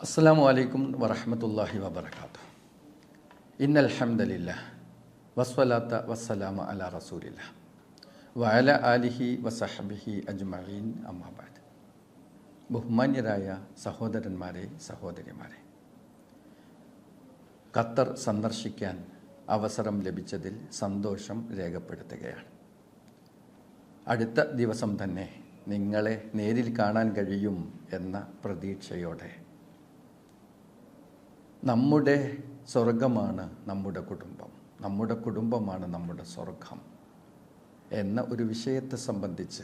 അസ്സാം വലൈക്കും വറഹമത്തല്ലാഹി വബർക്കാത്തു ഇന്നൽ ഹംദലില്ല വസ്വലാത്ത വസ്സലാമ അല റസൂലില്ല വഅല ആലിഹി വസഹബിഹി അജ്മീൻ അമ്മാബാദ് ബഹുമാന്യരായ സഹോദരന്മാരെ സഹോദരിമാരെ ഖത്തർ സന്ദർശിക്കാൻ അവസരം ലഭിച്ചതിൽ സന്തോഷം രേഖപ്പെടുത്തുകയാണ്. അടുത്ത ദിവസം തന്നെ നിങ്ങളെ നേരിൽ കാണാൻ കഴിയും എന്ന പ്രതീക്ഷയോടെ നമ്മുടെ സ്വർഗമാണ് നമ്മുടെ കുടുംബം. നമ്മുടെ കുടുംബമാണ് നമ്മുടെ സ്വർഗം എന്ന ഒരു വിഷയത്തെ സംബന്ധിച്ച്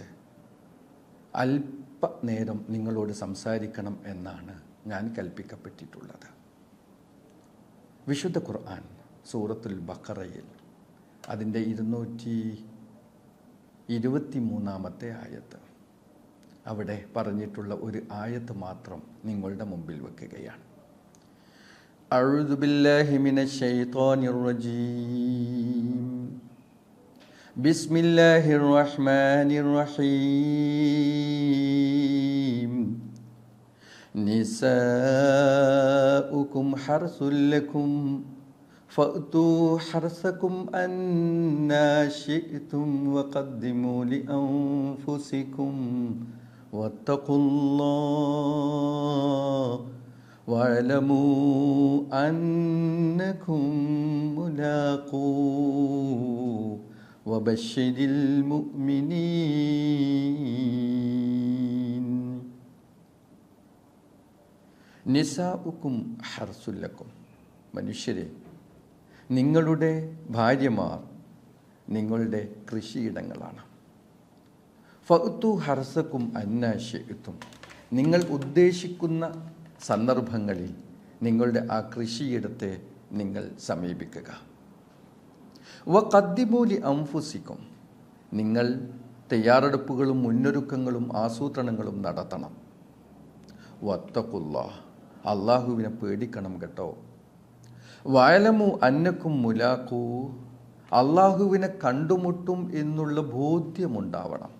അല്പനേരം നിങ്ങളോട് സംസാരിക്കണം എന്നാണ് ഞാൻ കൽപ്പിക്കപ്പെട്ടിട്ടുള്ളത്. വിശുദ്ധ ഖുർആൻ സൂറത്തുൽ ബക്കറയിൽ അതിന്റെ ഇരുന്നൂറ്റി ഇരുപത്തി മൂന്നാമത്തെ ആയത്ത് അവിടെ പറഞ്ഞിട്ടുള്ള ഒരു ആയത്ത് മാത്രം നിങ്ങളുടെ മുമ്പിൽ വെക്കുകയാണ്. أعوذ بالله من الشيطان الرجيم. بسم الله الرحمن الرحيم. نساؤكم حرث لكم. فأتوا حرثكم أنا شئتم وقدموا لأنفسكم. واتقوا الله واعلموا أنكم ملاقوه وبشر المؤمنين നിസാഉക്കും ഹർസുല്ലക്കും മനുഷ്യരെ നിങ്ങളുടെ ഭാര്യമാർ നിങ്ങളുടെ കൃഷിയിടങ്ങളാണ് ഫത്തു ഹർസക്കും അന്നാശെത്തും നിങ്ങൾ ഉദ്ദേശിക്കുന്ന സന്ദർഭങ്ങളിൽ നിങ്ങളുടെ ആ കൃഷിയിടത്തെ നിങ്ങൾ സമീപിക്കുക. വ കദ്ദിമൂലി അംഫുസിക്കും നിങ്ങൾ തയ്യാറെടുപ്പുകളും മുന്നൊരുക്കങ്ങളും ആസൂത്രണങ്ങളും നടത്തണം. വത്തക്കുള്ള അള്ളാഹുവിനെ പേടിക്കണം കേട്ടോ. വയലമു അന്നക്കും മുലാക്കൂ അള്ളാഹുവിനെ കണ്ടുമുട്ടും എന്നുള്ള ബോധ്യമുണ്ടാവണം.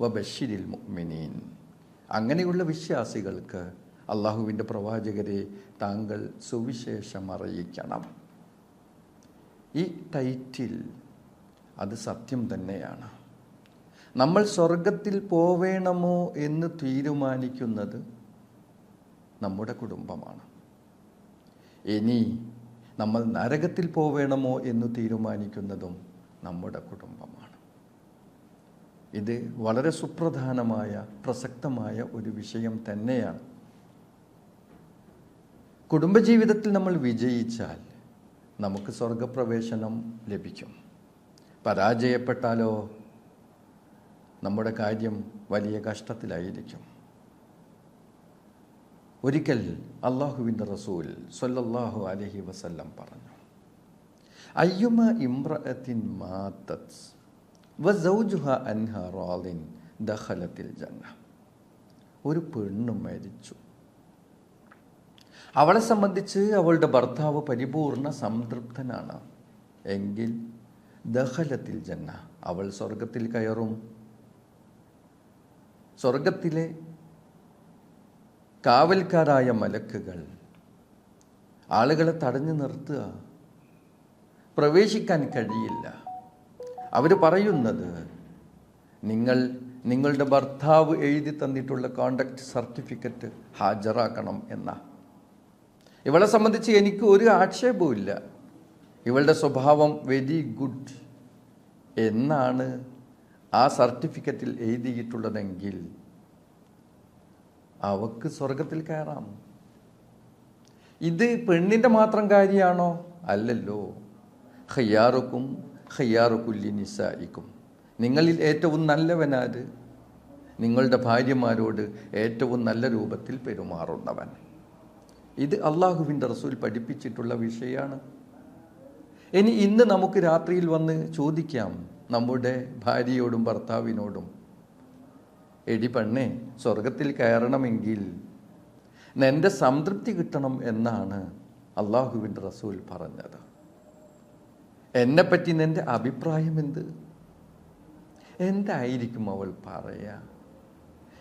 വ ബഷീരിൽ മുഅ്മിനീൻ. അങ്ങനെയുള്ള വിശ്വാസികൾക്ക് അള്ളാഹുവിന്റെ പ്രവാചകരെ താങ്കൾ സുവിശേഷം അറിയിക്കണം. ഈ ടൈറ്റിൽ അത് സത്യം തന്നെയാണ്. നമ്മൾ സ്വർഗത്തിൽ പോവേണമോ എന്ന് തീരുമാനിക്കുന്നത് നമ്മുടെ കുടുംബമാണ്. ഇനി നമ്മൾ നരകത്തിൽ പോവേണമോ എന്ന് തീരുമാനിക്കുന്നതും നമ്മുടെ കുടുംബമാണ്. ഇത് വളരെ സുപ്രധാനമായ പ്രസക്തമായ ഒരു വിഷയം തന്നെയാണ്. കുടുംബജീവിതത്തിൽ നമ്മൾ വിജയിച്ചാൽ നമുക്ക് സ്വർഗപ്രവേശനം ലഭിക്കും. പരാജയപ്പെട്ടാലോ? നമ്മുടെ കാര്യം വലിയ കഷ്ടത്തിലായിരിക്കും. ഒരിക്കൽ അള്ളാഹുവിന്റെ റസൂൽ സൊല്ലാഹു അലഹി വസല്ലം പറഞ്ഞു അയ്യുമ ഇമ്രഅത്തിൻ മാത്തത് അൻഹ റാലിൻ ദഹലത്തിൽ ജന്ന. ഒരു പെണ്ണ് മരിച്ചു. അവളെ സംബന്ധിച്ച് അവളുടെ ഭർത്താവ് പരിപൂർണ സംതൃപ്തനാണ്. എങ്കിൽ ദഹലത്തിൽ ജന്ന അവൾ സ്വർഗത്തിൽ കയറും. സ്വർഗത്തിലെ കാവൽക്കാരായ മലക്കുകൾ ആളുകളെ തടഞ്ഞു നിർത്തുക. പ്രവേശിക്കാൻ കഴിയില്ല. അവർ പറയുന്നത് നിങ്ങൾ നിങ്ങളുടെ ഭർത്താവ് എഴുതി തന്നിട്ടുള്ള കോണ്ടാക്ട് സർട്ടിഫിക്കറ്റ് ഹാജരാക്കണം എന്ന. ഇവളെ സംബന്ധിച്ച് എനിക്ക് ഒരു ആക്ഷേപവും ഇല്ല ഇവളുടെ സ്വഭാവം വെരി ഗുഡ് എന്നാണ് ആ സർട്ടിഫിക്കറ്റിൽ എഴുതിയിട്ടുള്ളതെങ്കിൽ അവക്ക് സ്വർഗത്തിൽ കയറാം. ഇത് പെണ്ണിന്റെ മാത്രം കാര്യമാണോ? അല്ലല്ലോ. ഹയ്യാറുക്കും ഹയ്യാറുക്കുല്ലി നിസായിക്കും നിങ്ങളിൽ ഏറ്റവും നല്ലവനാര്? നിങ്ങളുടെ ഭാര്യമാരോട് ഏറ്റവും നല്ല രൂപത്തിൽ പെരുമാറുന്നവൻ. ഇത് അള്ളാഹുവിന്റെ റസൂൽ പഠിപ്പിച്ചിട്ടുള്ള വിഷയമാണ്. ഇനി ഇന്ന് നമുക്ക് രാത്രിയിൽ വന്ന് ചോദിക്കാം നമ്മുടെ ഭാര്യയോടും ഭർത്താവിനോടും എടി പെണ്ണേ സ്വർഗത്തിൽ കയറണമെങ്കിൽ എന്റെ സംതൃപ്തി കിട്ടണം എന്നാണ് അള്ളാഹുവിന്റെ റസൂൽ പറഞ്ഞത്. എന്നെപ്പറ്റി നിന്റെ അഭിപ്രായം എന്ത്? എന്തായിരിക്കും അവൾ പറയുക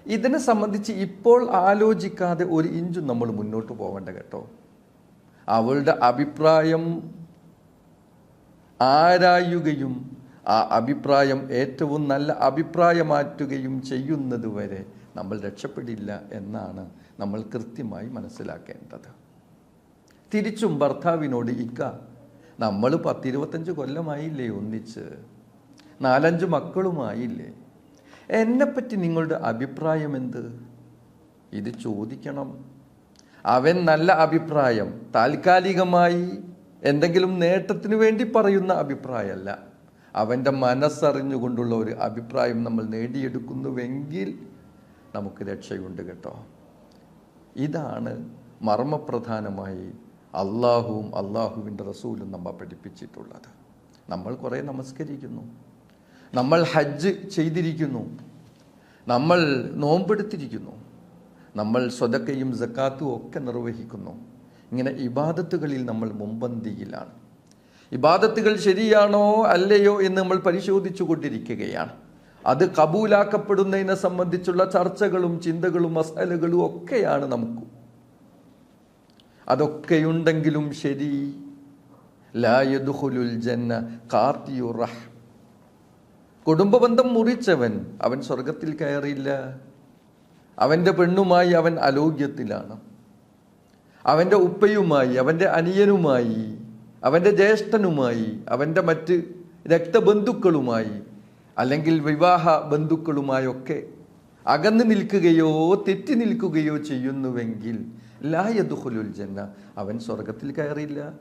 ഇതിനെ സംബന്ധിച്ച് ഇപ്പോൾ ആലോചിക്കാതെ ഒരു ഇഞ്ചും നമ്മൾ മുന്നോട്ട് പോകണ്ട കേട്ടോ. അവളുടെ അഭിപ്രായം ആരായുകയും ആ അഭിപ്രായം ഏറ്റവും നല്ല അഭിപ്രായമാറ്റുകയും ചെയ്യുന്നത് വരെ നമ്മൾ രക്ഷപ്പെടില്ല എന്നാണ് നമ്മൾ കൃത്യമായി മനസ്സിലാക്കേണ്ടത്. തിരിച്ചും ഭർത്താവിനോട് ഇക്ക നമ്മൾ പത്തിരുപത്തഞ്ച് കൊല്ലമായില്ലേ ഒന്നിച്ച്? നാലഞ്ച് മക്കളുമായില്ലേ? എന്നെപ്പറ്റി നിങ്ങളുടെ അഭിപ്രായം എന്ത്? ഇത് ചോദിക്കണം. അവൻ നല്ല അഭിപ്രായം താൽക്കാലികമായി എന്തെങ്കിലും നേട്ടത്തിന് വേണ്ടി പറയുന്ന അഭിപ്രായമല്ല. അവന്റെ മനസ്സറിഞ്ഞുകൊണ്ടുള്ള ഒരു അഭിപ്രായം നമ്മൾ നേടിയെടുക്കുന്നുവെങ്കിൽ നമുക്ക് രക്ഷയുണ്ട് കേട്ടോ. ഇതാണ് മർമ്മപ്രധാനമായി അള്ളാഹുവും അള്ളാഹുവിന്റെ റസൂലും നമ്മെ പഠിപ്പിച്ചിട്ടുള്ളത്. നമ്മൾ കുറേ നമസ്കരിക്കുന്നു. നമ്മൾ ഹജ്ജ് ചെയ്തിരിക്കുന്നു. നമ്മൾ നോമ്പെടുത്തിരിക്കുന്നു. നമ്മൾ സ്വതക്കയും ജക്കാത്തും ഒക്കെ നിർവഹിക്കുന്നു. ഇങ്ങനെ ഇബാദത്തുകളിൽ നമ്മൾ മുമ്പന്തിയിലാണ് ഇബാദത്തുകൾ ശരിയാണോ അല്ലയോ എന്ന് നമ്മൾ പരിശോധിച്ചു കൊണ്ടിരിക്കുകയാണ്. അത് കബൂലാക്കപ്പെടുന്നതിനെ സംബന്ധിച്ചുള്ള ചർച്ചകളും ചിന്തകളും മസാലകളും ഒക്കെയാണ് നമുക്ക്. അതൊക്കെയുണ്ടെങ്കിലും ശരി. ലായദുഹുലുൽ ജന്ന കാത്തിയുറഹ് കുടുംബബന്ധം മുറിച്ചവൻ അവൻ സ്വർഗത്തിൽ കയറിയില്ല. അവന്റെ പെണ്ണുമായി അവൻ അലോഗ്യത്തിലാണ്. അവന്റെ ഉപ്പയുമായി അവന്റെ അനിയനുമായി അവന്റെ ജ്യേഷ്ഠനുമായി അവന്റെ മറ്റ് രക്തബന്ധുക്കളുമായി അല്ലെങ്കിൽ വിവാഹ ബന്ധുക്കളുമായൊക്കെ അകന്നു നിൽക്കുകയോ തെറ്റി നിൽക്കുകയോ ചെയ്യുന്നുവെങ്കിൽ ലായദുഹുലുൽ ജന്ന അവൻ സ്വർഗത്തിൽ കയറിയില്ല.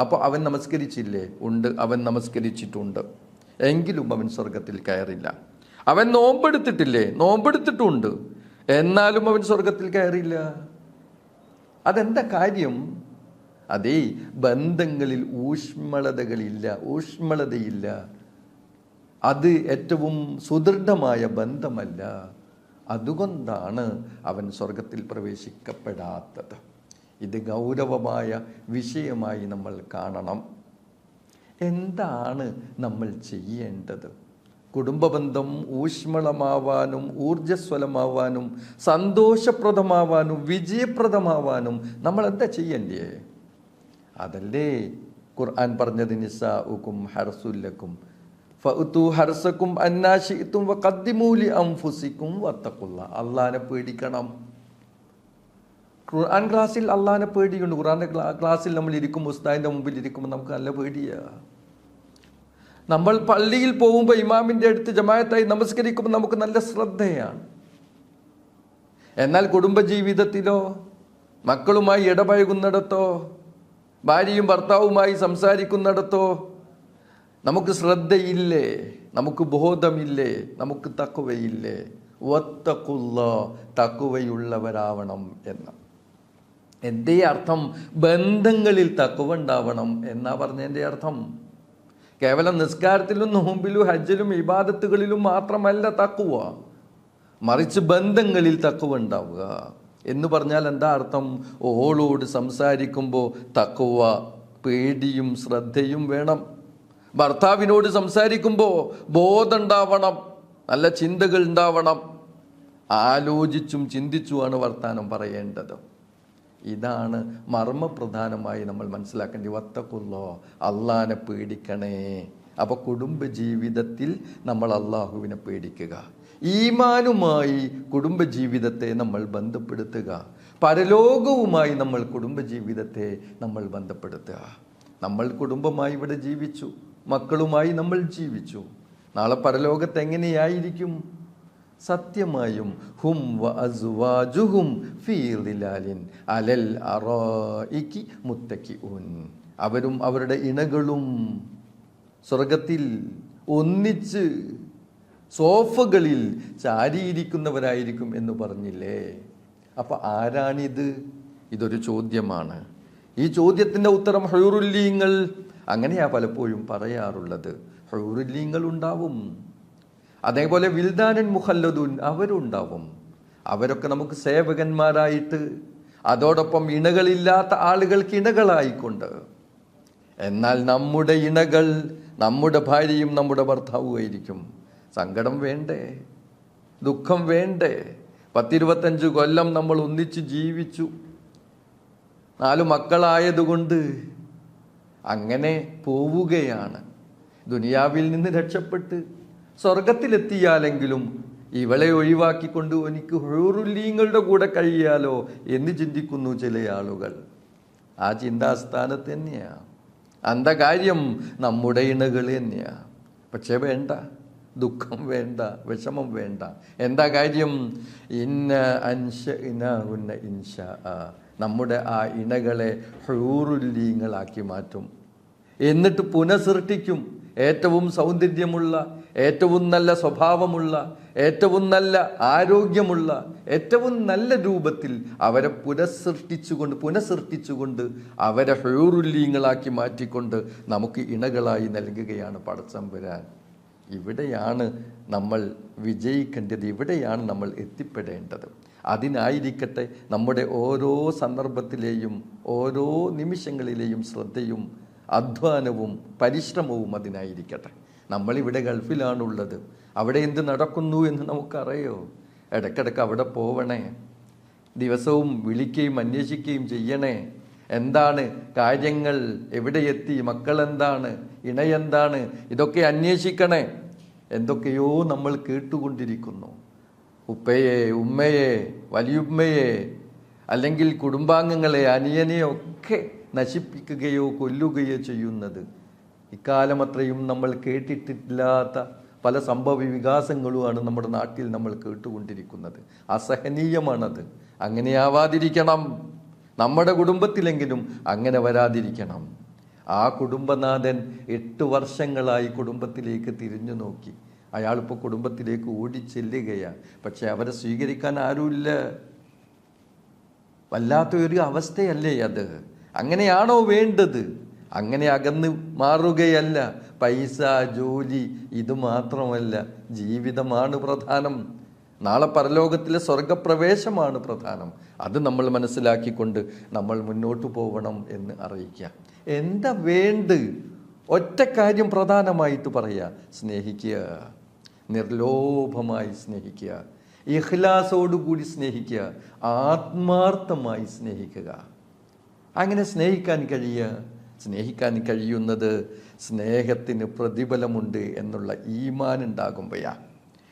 അപ്പോൾ അവൻ നമസ്കരിച്ചില്ലേ? ഉണ്ട്. അവൻ നമസ്കരിച്ചിട്ടുണ്ട്. എങ്കിലും അവൻ സ്വർഗത്തിൽ കയറില്ല. അവൻ നോമ്പെടുത്തിട്ടില്ലേ? നോമ്പെടുത്തിട്ടുണ്ട്. എന്നാലും അവൻ സ്വർഗത്തിൽ കയറില്ല അതെന്താ കാര്യം? അതേ ബന്ധങ്ങളിൽ ഊഷ്മളതകളില്ല ഊഷ്മളതയില്ല. അത് ഏറ്റവും സുദൃഢമായ ബന്ധമല്ല. അതുകൊണ്ടാണ് അവൻ സ്വർഗത്തിൽ പ്രവേശിക്കപ്പെടാത്തത്. ഇത് ഗൗരവമായ വിഷയമായി നമ്മൾ കാണണം. എന്താണ് നമ്മൾ ചെയ്യേണ്ടത്? കുടുംബബന്ധം ഊഷ്മളമാവാനും ഊർജസ്വലമാവാനും സന്തോഷപ്രദമാവാനും വിജയപ്രദമാവാനും നമ്മൾ എന്താ ചെയ്യണ്ടേ? അതല്ലേ ഖുർആൻ പറഞ്ഞത് നിസാ ഉക്കും ഹർസുല്ലക്കും ഫു ഹർസക്കും അന്നാശിത്തും കദ്ദിമൂലി അംഫുസിക്കും വത്തക്കുള്ള അള്ളാനെ പേടിക്കണം. ഖുർആൻ ക്ലാസ്സിൽ അള്ളാനെ പേടിയുണ്ട്. ഖുർആന്റെ ക്ലാസ്സിൽ നമ്മൾ ഇരിക്കും ഉസ്താദിന്റെ മുമ്പിൽ ഇരിക്കുമ്പോൾ നമുക്ക് നല്ല പേടിയാ. നമ്മൾ പള്ളിയിൽ പോകുമ്പോൾ ഇമാമിന്റെ അടുത്ത് ജമായത്തായി നമസ്കരിക്കുമ്പോൾ നമുക്ക് നല്ല ശ്രദ്ധയാണ്. എന്നാൽ കുടുംബജീവിതത്തിലോ മക്കളുമായി ഇടപഴകുന്നിടത്തോ ഭാര്യയും ഭർത്താവുമായി സംസാരിക്കുന്നിടത്തോ നമുക്ക് ശ്രദ്ധയില്ലേ? നമുക്ക് ബോധമില്ലേ? നമുക്ക് തക്കുവയില്ലേ ഒത്തക്കുള്ള തക്കുവയുള്ളവരാവണം എന്ന്. എന്തേ അർത്ഥം? ബന്ധങ്ങളിൽ തക്കുവ ഉണ്ടാവണം എന്നാ പറഞ്ഞതിന്റെ അർത്ഥം? കേവലം നിസ്കാരത്തിലും നോമ്പിലും ഹജ്ജിലും ഇബാദത്തുകളിലും മാത്രമല്ല തക്കുവ മറിച്ച് ബന്ധങ്ങളിൽ തക്കുവ ഉണ്ടാവുക. എന്ന് പറഞ്ഞാൽ എന്താ അർത്ഥം? ഓളോട് സംസാരിക്കുമ്പോൾ തക്കുവ പേടിയും ശ്രദ്ധയും വേണം. ഭർത്താവിനോട് സംസാരിക്കുമ്പോൾ ബോധമുണ്ടാവണം നല്ല ചിന്തകൾ ഉണ്ടാവണം. ആലോചിച്ചും ചിന്തിച്ചുമാണ് വർത്താനം പറയേണ്ടത്. ഇതാണ് മർമ്മപ്രധാനമായി നമ്മൾ മനസ്സിലാക്കേണ്ടി വത്തക്കുള്ളോ. അള്ളാനെ പേടിക്കണേ. അപ്പോൾ കുടുംബജീവിതത്തിൽ നമ്മൾ അള്ളാഹുവിനെ പേടിക്കുക. ഈമാനുമായി കുടുംബ ജീവിതത്തെ നമ്മൾ ബന്ധപ്പെടുത്തുക. പരലോകവുമായി നമ്മൾ കുടുംബ ജീവിതത്തെ നമ്മൾ ബന്ധപ്പെടുത്തുക. നമ്മൾ കുടുംബമായി ഇവിടെ ജീവിച്ചു. മക്കളുമായി നമ്മൾ ജീവിച്ചു. നാളെ പരലോകത്ത് എങ്ങനെയായിരിക്കും? സത്യമായും ഹും വ അസ്വാജുഹും ഫീ ളിലാലിൻ അലൽ അറായിക്കി മുത്തക്കിഊൻ. അവരും അവരുടെ ഇണകളും സ്വർഗത്തിൽ ഒന്നിച്ച് സോഫകളിൽ ചാരിയിരിക്കുന്നവരായിരിക്കും എന്ന് പറഞ്ഞില്ലേ? അപ്പൊ ആരാണിത്? ഇതൊരു ചോദ്യമാണ്. ഈ ചോദ്യത്തിന്റെ ഉത്തരം ഹൈറുല്ലീങ്ങൾ അങ്ങനെയാ പലപ്പോഴും പറയാറുള്ളത്. ഹൈറുല്ലീങ്ങൾ ഉണ്ടാവും. അതേപോലെ വിൽദാനൻ മുഹല്ലദുൻ അവരുണ്ടാവും. അവരൊക്കെ നമുക്ക് സേവകന്മാരായിട്ട് അതോടൊപ്പം ഇണകളില്ലാത്ത ആളുകൾക്ക് ഇണകളായിക്കൊണ്ട്. എന്നാൽ നമ്മുടെ ഇണകൾ നമ്മുടെ ഭാര്യയും നമ്മുടെ ഭർത്താവുമായിരിക്കും സങ്കടം വേണ്ടേ? ദുഃഖം വേണ്ടേ? പത്തിരുപത്തഞ്ച് കൊല്ലം നമ്മൾ ഒന്നിച്ച് ജീവിച്ചു. നാല് മക്കളായതുകൊണ്ട് അങ്ങനെ പോവുകയാണ്. ദുനിയാവിൽ നിന്ന് രക്ഷപ്പെട്ട് സ്വർഗത്തിലെത്തിയാലെങ്കിലും ഇവളെ ഒഴിവാക്കിക്കൊണ്ട് എനിക്ക് ഹൂറുല്ലീങ്ങളുടെ കൂടെ കഴിയാലോ എന്ന് ചിന്തിക്കുന്നു ചില ആളുകൾ. ആ ചിന്താസ്ഥാനത്ത് തന്നെയാ. അന്ധകാര്യം നമ്മുടെ ഇണകൾ തന്നെയാ. പക്ഷെ വേണ്ട ദുഃഖം വേണ്ട വിഷമം വേണ്ട. എന്താ കാര്യം? ഇന്ന അൻഷ ഇന ഉന്ന ഇൻഷ. നമ്മുടെ ആ ഇണകളെ ഹൂറുല്ലീങ്ങളാക്കി മാറ്റും. എന്നിട്ട് പുനഃസൃഷ്ടിക്കും. ഏറ്റവും സൗന്ദര്യമുള്ള ഏറ്റവും നല്ല സ്വഭാവമുള്ള ഏറ്റവും നല്ല ആരോഗ്യമുള്ള ഏറ്റവും നല്ല രൂപത്തിൽ അവരെ പുനഃസൃഷ്ടിച്ചുകൊണ്ട് പുനഃസൃഷ്ടിച്ചുകൊണ്ട് അവരെ ഹേറുല്യങ്ങളാക്കി മാറ്റിക്കൊണ്ട് നമുക്ക് ഇണകളായി നൽകുകയാണ് പടച്ചം വരാൻ. ഇവിടെയാണ് നമ്മൾ വിജയിക്കേണ്ടത് ഇവിടെയാണ് നമ്മൾ എത്തിപ്പെടേണ്ടത്. അതിനായിരിക്കട്ടെ നമ്മുടെ ഓരോ സന്ദർഭത്തിലെയും ഓരോ നിമിഷങ്ങളിലെയും ശ്രദ്ധയും അധ്വാനവും പരിശ്രമവും അതിനായിരിക്കട്ടെ. നമ്മളിവിടെ ഗൾഫിലാണുള്ളത്. അവിടെ എന്ത് നടക്കുന്നു എന്ന് നമുക്കറിയോ? ഇടയ്ക്കിടയ്ക്ക് അവിടെ പോവണേ. ദിവസവും വിളിക്കുകയും അന്വേഷിക്കുകയും ചെയ്യണേ. എന്താണ്? കാര്യങ്ങൾ എവിടെ എത്തി മക്കൾ എന്താണ് ഇണയെന്താണ്? ഇതൊക്കെ അന്വേഷിക്കണേ. എന്തൊക്കെയോ നമ്മൾ കേട്ടുകൊണ്ടിരിക്കുന്നു. ഉപ്പയെ ഉമ്മയെ വലിയുമ്മയെ അല്ലെങ്കിൽ കുടുംബാംഗങ്ങളെ അനിയനെയോ ഒക്കെ നശിപ്പിക്കുകയോ കൊല്ലുകയോ ചെയ്യുന്നത്. ഇക്കാലം അത്രയും നമ്മൾ കേട്ടിട്ടില്ലാത്ത പല സംഭവ വികാസങ്ങളുമാണ് നമ്മുടെ നാട്ടിൽ നമ്മൾ കേട്ടുകൊണ്ടിരിക്കുന്നത്. അസഹനീയമാണത്. അങ്ങനെയാവാതിരിക്കണം. നമ്മുടെ കുടുംബത്തിലെങ്കിലും അങ്ങനെ വരാതിരിക്കണം. ആ കുടുംബനാഥൻ എട്ട് വർഷങ്ങളായി കുടുംബത്തിലേക്ക് തിരിഞ്ഞു നോക്കി. അയാളിപ്പോൾ കുടുംബത്തിലേക്ക് ഓടിച്ചെല്ലുകയാണ് പക്ഷെ അവരെ സ്വീകരിക്കാൻ ആരുമില്ല. വല്ലാത്തൊരു അവസ്ഥയല്ലേ അത്. അങ്ങനെയാണോ വേണ്ടത്? അങ്ങനെ അകന്ന് മാറുകയല്ല. പൈസ ജോലി ഇത് മാത്രമല്ല. ജീവിതമാണ് പ്രധാനം. നാളെ പരലോകത്തിലെ സ്വർഗപ്രവേശമാണ് പ്രധാനം. അത് നമ്മൾ മനസ്സിലാക്കിക്കൊണ്ട് നമ്മൾ മുന്നോട്ട് പോകണം എന്ന് അറിയിക്കുക. എന്താ വേണ്ട? ഒറ്റ കാര്യം പ്രധാനമായിട്ട് പറയുക സ്നേഹിക്കുക. നിർലോഭമായി സ്നേഹിക്കുക. ഇഖ്ലാസോടുകൂടി സ്നേഹിക്കുക. ആത്മാർത്ഥമായി സ്നേഹിക്കുക. അങ്ങനെ സ്നേഹിക്കാൻ കഴിയുക സ്നേഹിക്കാൻ കഴിയുന്നത് സ്നേഹത്തിന് പ്രതിഫലമുണ്ട് എന്നുള്ള ഈമാൻ ഉണ്ടാകുമ്പോയാ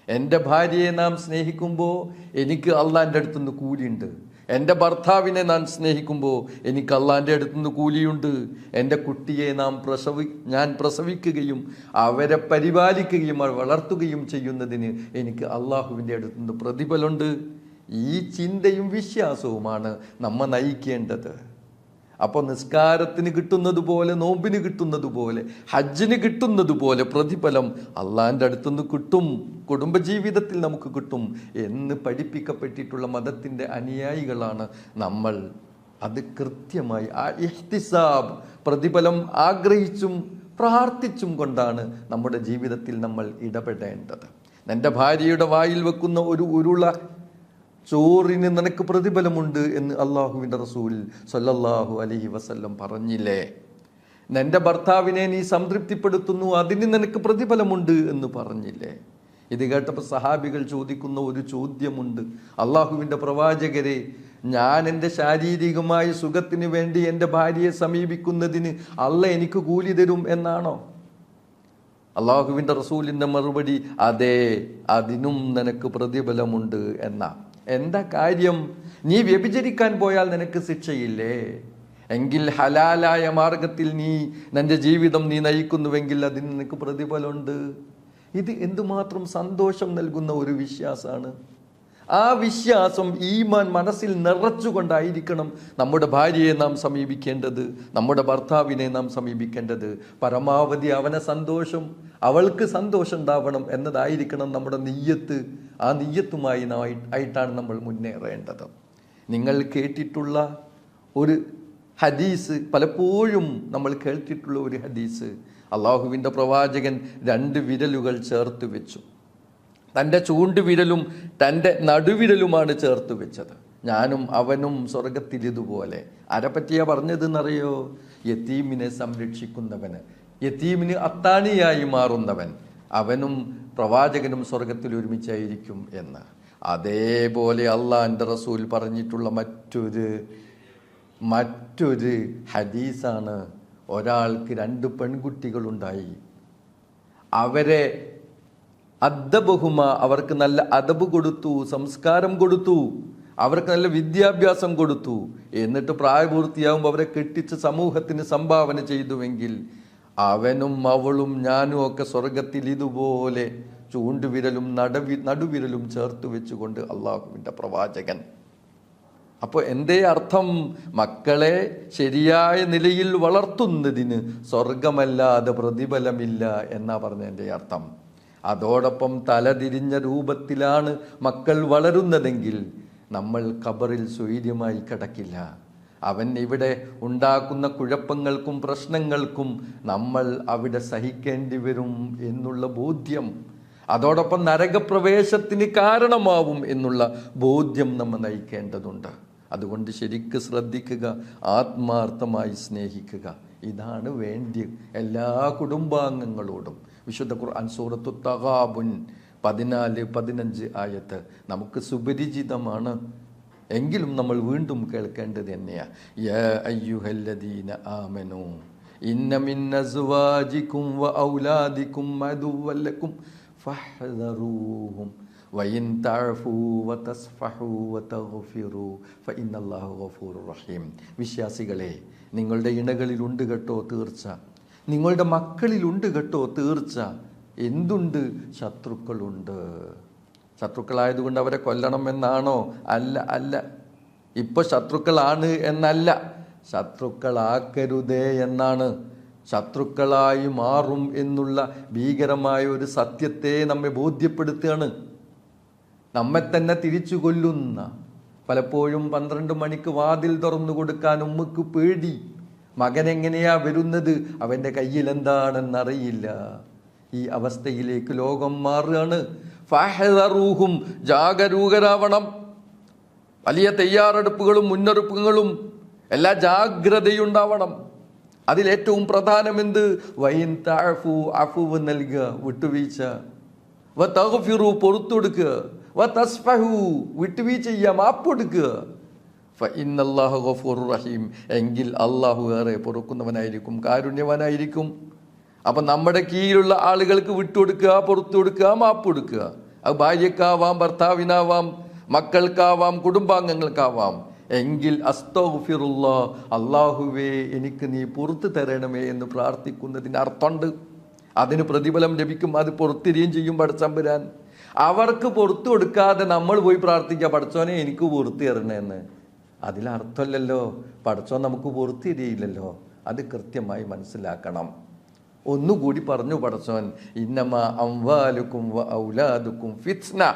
എന്റെ ഭാര്യയെ നാം സ്നേഹിക്കുമ്പോൾ എനിക്ക് അള്ളാന്റെ അടുത്തുനിന്ന് കൂലിയുണ്ട്. എന്റെ ഭർത്താവിനെ നാം സ്നേഹിക്കുമ്പോൾ എനിക്ക് അള്ളാന്റെ അടുത്തുനിന്ന് കൂലിയുണ്ട്. എന്റെ കുട്ടിയെ നാം പ്രസവി ഞാൻ പ്രസവിക്കുകയും അവരെ പരിപാലിക്കുകയും വളർത്തുകയും ചെയ്യുന്നതിന് എനിക്ക് അള്ളാഹുവിന്റെ അടുത്തുനിന്ന് പ്രതിഫലമുണ്ട്. ഈ ചിന്തയും വിശ്വാസവുമാണ് നമ്മ നയിക്കേണ്ടത്. അപ്പോൾ നിസ്കാരത്തിന് കിട്ടുന്നത് പോലെ നോമ്പിന് കിട്ടുന്നത് പോലെ ഹജ്ജിന് കിട്ടുന്നത് പോലെ പ്രതിഫലം അള്ളാന്റെ അടുത്തുനിന്ന് കിട്ടും. കുടുംബജീവിതത്തിൽ നമുക്ക് കിട്ടും എന്ന് പഠിപ്പിക്കപ്പെട്ടിട്ടുള്ള മതത്തിന്റെ അനുയായികളാണ് നമ്മൾ. അത് കൃത്യമായി ആ ഇഹ്തിസാബ് പ്രതിഫലം ആഗ്രഹിച്ചും പ്രാർത്ഥിച്ചും കൊണ്ടാണ് നമ്മുടെ ജീവിതത്തിൽ നമ്മൾ ഇടപെടേണ്ടത്. എന്റെ ഭാര്യയുടെ വായിൽ വെക്കുന്ന ഒരു ഉരുള ചോറിന് നിനക്ക് പ്രതിഫലമുണ്ട് എന്ന് അള്ളാഹുവിന്റെ റസൂൽ സല്ലല്ലാഹു അലഹി വസല്ലം പറഞ്ഞില്ലേ? എന്റെ ഭർത്താവിനെ നീ സംതൃപ്തിപ്പെടുത്തുന്നു അതിന് നിനക്ക് പ്രതിഫലമുണ്ട് എന്ന് പറഞ്ഞില്ലേ? ഇത് കേട്ടപ്പോൾ സഹാബികൾ ചോദിക്കുന്ന ഒരു ചോദ്യമുണ്ട്. അള്ളാഹുവിന്റെ പ്രവാചകരെ ഞാൻ എന്റെ ശാരീരികമായ സുഖത്തിന് വേണ്ടി എന്റെ ഭാര്യയെ സമീപിക്കുന്നതിന് അല്ല എനിക്ക് കൂലി തരും എന്നാണോ? അള്ളാഹുവിന്റെ റസൂലിന്റെ മറുപടി അതെ അതിനും നിനക്ക് പ്രതിഫലമുണ്ട് എന്നാ എന്താ കാര്യം? നീ വ്യഭിചരിക്കാൻ പോയാൽ നിനക്ക് ശിക്ഷയില്ലേ? എങ്കിൽ ഹലാലായ മാർഗത്തിൽ നീ നിന്റെ ജീവിതം നീ നയിക്കുന്നുവെങ്കിൽ അതിന് നിനക്ക് പ്രതിഫലമുണ്ട്. ഇത് എന്തുമാത്രം സന്തോഷം നൽകുന്ന ഒരു വിശ്വാസമാണ്. ആ വിശ്വാസം ഈമാൻ മനസ്സിൽ നിറച്ചുകൊണ്ടായിരിക്കണം നമ്മുടെ ഭാര്യയെ നാം സമീപിക്കേണ്ടത് നമ്മുടെ ഭർത്താവിനെ നാം സമീപിക്കേണ്ടത്. പരമാവധി അവനെ സന്തോഷം അവൾക്ക് സന്തോഷം ഉണ്ടാവണം എന്നതായിരിക്കണം നമ്മുടെ നെയ്യത്ത്. ആ നെയ്യത്തുമായി ആയിട്ടാണ് നമ്മൾ മുന്നേറേണ്ടത്. നിങ്ങൾ കേട്ടിട്ടുള്ള ഒരു ഹദീസ് പലപ്പോഴും നമ്മൾ കേട്ടിട്ടുള്ള ഒരു ഹദീസ്. അള്ളാഹുവിന്റെ പ്രവാചകൻ രണ്ട് വിരലുകൾ ചേർത്ത് വെച്ചു. തന്റെ ചൂണ്ടുവിരലും തന്റെ നടുവിരലുമാണ് ചേർത്ത് വെച്ചത്. ഞാനും അവനും സ്വർഗത്തിൽ ഇതുപോലെ. ആരെപ്പറ്റിയാ പറഞ്ഞതെന്നറിയോ? യത്തീമിനെ സംരക്ഷിക്കുന്നവന്. യത്തീമിന് അത്താണിയായി മാറുന്നവൻ. അവനും പ്രവാചകനും സ്വർഗത്തിൽ ഒരുമിച്ചായിരിക്കും എന്ന്. അതേപോലെ അള്ളാന്റെ റസൂൽ പറഞ്ഞിട്ടുള്ള മറ്റൊരു മറ്റൊരു ഹദീസാണ്. ഒരാൾക്ക് രണ്ട് പെൺകുട്ടികളുണ്ടായി. അവരെ അദ്ദബഹുമ അവർക്ക് നല്ല അദബ് കൊടുത്തു സംസ്കാരം കൊടുത്തു അവർക്ക് നല്ല വിദ്യാഭ്യാസം കൊടുത്തു. എന്നിട്ട് പ്രായപൂർത്തിയാകുമ്പോൾ അവരെ കെട്ടിച്ച് സമൂഹത്തിന് സംഭാവന ചെയ്തുവെങ്കിൽ അവനും അവളും ഞാനും ഒക്കെ സ്വർഗത്തിൽ ഇതുപോലെ ചൂണ്ടുവിരലും നടവി നടുവിരലും ചേർത്ത് വെച്ചുകൊണ്ട് അള്ളാഹുവിന്റെ പ്രവാചകൻ. അപ്പോൾ എന്തേ അർത്ഥം? മക്കളെ ശരിയായ നിലയിൽ വളർത്തുന്നതിന് സ്വർഗമല്ലാതെ പ്രതിഫലമില്ല എന്നാ പറഞ്ഞതിന്റെ അർത്ഥം. അതോടൊപ്പം തലതിരിഞ്ഞ രൂപത്തിലാണ് മക്കൾ വളരുന്നതെങ്കിൽ നമ്മൾ ഖബറിൽ സ്വൈര്യമായി കിടക്കില്ല. അവൻ ഇവിടെ ഉണ്ടാക്കുന്ന കുഴപ്പങ്ങൾക്കും പ്രശ്നങ്ങൾക്കും നമ്മൾ അവിടെ സഹിക്കേണ്ടി വരും എന്നുള്ള ബോധ്യം. അതോടൊപ്പം നരകപ്രവേശത്തിന് കാരണമാവും എന്നുള്ള ബോധ്യം നമ്മൾ നയിക്കേണ്ടതുണ്ട്. അതുകൊണ്ട് ശരിക്ക് ശ്രദ്ധിക്കുക ആത്മാർത്ഥമായി സ്നേഹിക്കുക. ഇതാണ് വേണ്ടി എല്ലാ കുടുംബാംഗങ്ങളോടും. വിശുദ്ധ ഖുർആൻ സൂറത്തു തകാബുൻ പതിനാല് പതിനഞ്ച് ആയത്ത് നമുക്ക് സുപരിചിതമാണ്. എങ്കിലും നമ്മൾ വീണ്ടും കേൾക്കേണ്ടത് തന്നെയാണ് അയ്യുഹല്ലദീന ഇന്ന വയിൻ റഹീം. വിശ്വാസികളെ നിങ്ങളുടെ ഇണകളിലുണ്ട് കേട്ടോ തീർച്ച. നിങ്ങളുടെ മക്കളിലുണ്ട് കേട്ടോ തീർച്ച. എന്തുണ്ട്? ശത്രുക്കളുണ്ട്. ശത്രുക്കളായതുകൊണ്ട് അവരെ കൊല്ലണം എന്നാണോ? അല്ല അല്ല. ഇപ്പൊ ശത്രുക്കളാണ് എന്നല്ല. ശത്രുക്കളാക്കരുതേ എന്നാണ്. ശത്രുക്കളായി മാറും എന്നുള്ള ഭീകരമായ ഒരു സത്യത്തെ നമ്മെ ബോധ്യപ്പെടുത്തുകയാണ്. നമ്മെ തന്നെ തിരിച്ചു കൊല്ലുന്ന പലപ്പോഴും പന്ത്രണ്ട് മണിക്ക് വാതിൽ തുറന്നു കൊടുക്കാൻ ഉമ്മക്ക് പേടി. മകൻ എങ്ങനെയാ വരുന്നത്? അവന്റെ കയ്യിൽ എന്താണെന്നറിയില്ല. ഈ അവസ്ഥയിലേക്ക് ലോകം മാറുകയാണ്. ഫാഹറൂഹും ജാഗരൂകരാവണം. വലിയ തയ്യാറെടുപ്പുകളും മുന്നറിയിപ്പുകളും എല്ലാ ജാഗ്രതയുണ്ടാവണം. അതിലേറ്റവും പ്രധാനം എന്ത്? വൈൻ താഴ്ഫു അഫുവ് നൽകുക വിട്ടുവീഴ്ച. വ തഹഫിറു പുറത്തു കൊടുക്കുക വ തസ്ഫഹു വിട്ടുവീഴ്ച ചെയ്യുക മാപ്പ് ഗഫൂർ റഹീം. എങ്കിൽ അള്ളാഹു ഏറെ പൊറുക്കുന്നവനായിരിക്കും കാരുണ്യവനായിരിക്കും. അപ്പം നമ്മുടെ കീഴിലുള്ള ആളുകൾക്ക് വിട്ടുകൊടുക്കുക പുറത്തു കൊടുക്കുക മാപ്പ് കൊടുക്കുക അത് ഭാര്യക്കാവാം ഭർത്താവിനാവാം മക്കൾക്കാവാം കുടുംബാംഗങ്ങൾക്കാവാം. എങ്കിൽ അസ്തോഫിറുള്ള അള്ളാഹുവേ എനിക്ക് നീ പുറത്തു തരണമേ എന്ന് പ്രാർത്ഥിക്കുന്നതിന് അർത്ഥമുണ്ട്. അതിന് പ്രതിഫലം ലഭിക്കും അത് പുറത്തിരിയും ചെയ്യും പടച്ചമ്പുരാൻ. അവർക്ക് പുറത്തു കൊടുക്കാതെ നമ്മൾ പോയി പ്രാർത്ഥിക്കുക പഠിച്ചോനെ എനിക്ക് പുറത്തു തരണേന്ന് അതിലർത്ഥമല്ലല്ലോ പടച്ചോൻ നമുക്ക് പുറത്തിരിയില്ലല്ലോ അത് കൃത്യമായി മനസ്സിലാക്കണം. ഒന്നുകൂടി പറഞ്ഞു പടച്ചോൻ ഇന്നമ അംവാലുക്കും ഔലാദുക്കും ഫിത്ന.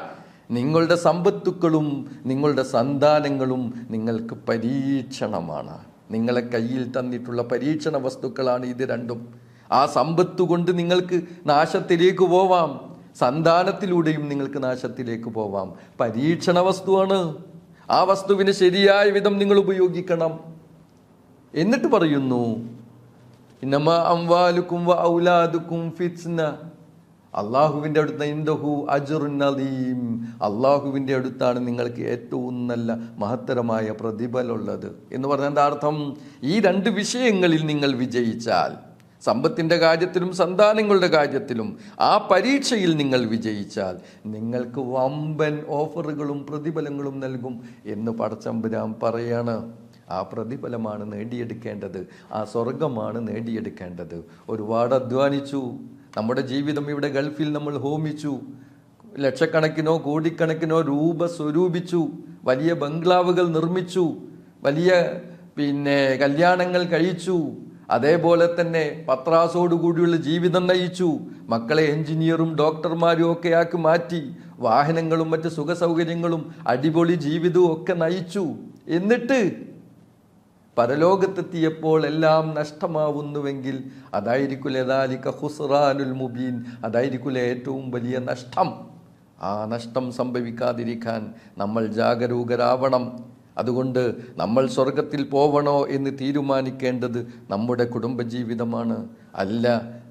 നിങ്ങളുടെ സമ്പത്തുക്കളും നിങ്ങളുടെ സന്താനങ്ങളും നിങ്ങൾക്ക് പരീക്ഷണമാണ്. നിങ്ങളെ കയ്യിൽ തന്നിട്ടുള്ള പരീക്ഷണ വസ്തുക്കളാണ് ഇത് രണ്ടും. ആ സമ്പത്ത് കൊണ്ട് നിങ്ങൾക്ക് നാശത്തിലേക്ക് പോവാം. സന്താനത്തിലൂടെയും നിങ്ങൾക്ക് നാശത്തിലേക്ക് പോവാം. പരീക്ഷണ വസ്തുവാണ്. ആ വസ്തുവിന് ശരിയായ വിധം നിങ്ങൾ ഉപയോഗിക്കണം. എന്നിട്ട് പറയുന്നു ഇന്നമ അംവാലുക്കും വ ഔലാദുക്കും ഫിത്ന. അള്ളാഹുവിന്റെ അടുത്ത് ഇന്ദഹു അജുറുന്നലീം അള്ളാഹുവിന്റെ അടുത്താണ് നിങ്ങൾക്ക് ഏറ്റവും നല്ല മഹത്തരമായ പ്രതിഫലമുള്ളത് എന്ന് പറഞ്ഞാൽ എന്താ അർത്ഥം? ഈ രണ്ട് വിഷയങ്ങളിൽ നിങ്ങൾ വിജയിച്ചാൽ സമ്പത്തിന്റെ കാര്യത്തിലും സന്താനങ്ങളുടെ കാര്യത്തിലും ആ പരീക്ഷയിൽ നിങ്ങൾ വിജയിച്ചാൽ നിങ്ങൾക്ക് വമ്പൻ ഓഫറുകളും പ്രതിഫലങ്ങളും നൽകും എന്ന് പടച്ചമ്പുരാൻ പറയാണ്. ആ പ്രതിഫലമാണ് നേടിയെടുക്കേണ്ടത്. ആ സ്വർഗമാണ് നേടിയെടുക്കേണ്ടത്. ഒരുപാട് അധ്വാനിച്ചു. നമ്മുടെ ജീവിതം ഇവിടെ ഗൾഫിൽ നമ്മൾ ഹോമിച്ചു. ലക്ഷക്കണക്കിനോ കോടിക്കണക്കിനോ രൂപ സ്വരൂപിച്ചു. വലിയ ബംഗ്ലാവുകൾ നിർമ്മിച്ചു. വലിയ പിന്നെ കല്യാണങ്ങൾ കഴിച്ചു. അതേപോലെ തന്നെ പത്രാസോടുകൂടിയുള്ള ജീവിതം നയിച്ചു. മക്കളെ എഞ്ചിനീയറും ഡോക്ടർമാരും ഒക്കെ ആക്കി മാറ്റി. വാഹനങ്ങളും മറ്റ് സുഖ സൗകര്യങ്ങളും അടിപൊളി ജീവിതവും ഒക്കെ നയിച്ചു. എന്നിട്ട് പരലോകത്തെത്തിയപ്പോൾ എല്ലാം നഷ്ടമാവുന്നുവെങ്കിൽ അതായിരിക്കും ഹുസ്റാനുൽ മുബീൻ. അതായിരിക്കും ഏറ്റവും വലിയ നഷ്ടം. ആ നഷ്ടം സംഭവിക്കാതിരിക്കാൻ നമ്മൾ ജാഗരൂകരാവണം. അതുകൊണ്ട് നമ്മൾ സ്വർഗത്തിൽ പോവണോ എന്ന് തീരുമാനിക്കേണ്ടത് നമ്മുടെ കുടുംബജീവിതമാണ്. അല്ല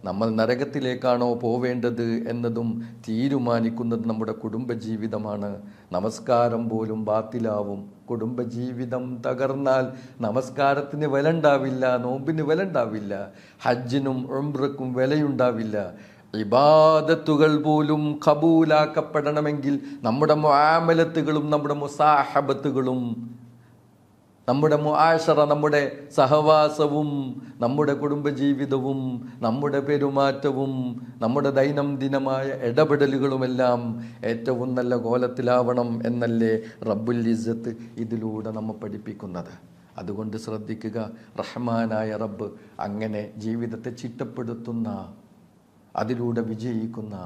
നമ്മൾ നരകത്തിലേക്കാണോ പോവേണ്ടത് എന്നതും തീരുമാനിക്കുന്നത് നമ്മുടെ കുടുംബജീവിതമാണ്. നമസ്കാരം പോലും ബാത്തിലാവും. കുടുംബജീവിതം തകർന്നാൽ നമസ്കാരത്തിന് വില ഉണ്ടാവില്ല നോമ്പിന് വില ഉണ്ടാവില്ല ഹജ്ജിനും ഉംറക്കും വിലയുണ്ടാവില്ല. ഇബാദത്തുകൾ പോലും കബൂലാക്കപ്പെടണമെങ്കിൽ നമ്മുടെ മുആമലത്തുകളും നമ്മുടെ മുസാഹബത്തുകളും നമ്മുടെ മുആശറ നമ്മുടെ സഹവാസവും നമ്മുടെ കുടുംബജീവിതവും നമ്മുടെ പെരുമാറ്റവും നമ്മുടെ ദൈനംദിനമായ ഇടപെടലുകളുമെല്ലാം ഏറ്റവും നല്ല കോലത്തിലാവണം എന്നല്ലേ റബ്ബുൽ ഇസ്സത്ത് ഇതിലൂടെ നമ്മൾ പഠിപ്പിക്കുന്നത്. അതുകൊണ്ട് ശ്രദ്ധിക്കുക റഹ്മാനായ റബ്ബ് അങ്ങനെ ജീവിതത്തെ ചിട്ടപ്പെടുത്തുന്ന അതിലൂടെ വിജയിക്കുന്ന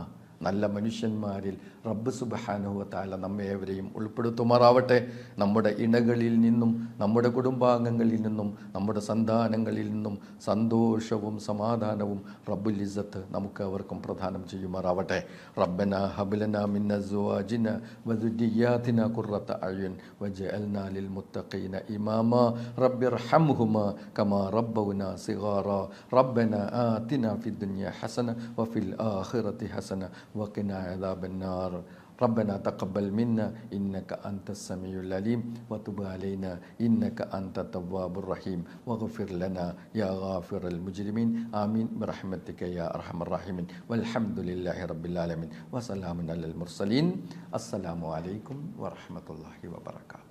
നല്ല മനുഷ്യന്മാരിൽ റബ്ബ് സുബഹാനുഹത്താല നമ്മെ ഏവരെയും ഉൾപ്പെടുത്തുമാറാവട്ടെ. നമ്മുടെ ഇണകളിൽ നിന്നും നമ്മുടെ കുടുംബാംഗങ്ങളിൽ നിന്നും നമ്മുടെ സന്താനങ്ങളിൽ നിന്നും സന്തോഷവും സമാധാനവും റബ്ബുൽ ഇസത്ത് നമുക്ക് അവർക്കും പ്രധാനം ചെയ്യുമാറാവട്ടെ. റബ്ബന ഹബിലന മിന്ന സുവാജിന വദുദിയാതിന ഖുർറത്ത അയ്യൻ വജഅൽനാ ലിൽ മുത്തഖീന ഇമാമ. റബ്ബിർഹംഹുമ കമാ റബ്ബൗന സിഗാറ. റബ്ബന ആതിന ഫിദ് ദുനിയ ഹസന വഫിൽ ആഖിറതി ഹസന വഖിനാ അദാബന്നാർ. النار ربنا تقبل منا إنك أنت السميع العليم. وتب علينا إنك أنت التواب الرحيم. واغفر لنا يا غافر المجرمين. آمين. برحمتك يا أرحم الراحمين. والحمد لله رب العالمين. وسلام على المرسلين. السلام عليكم ورحمة الله وبركاته.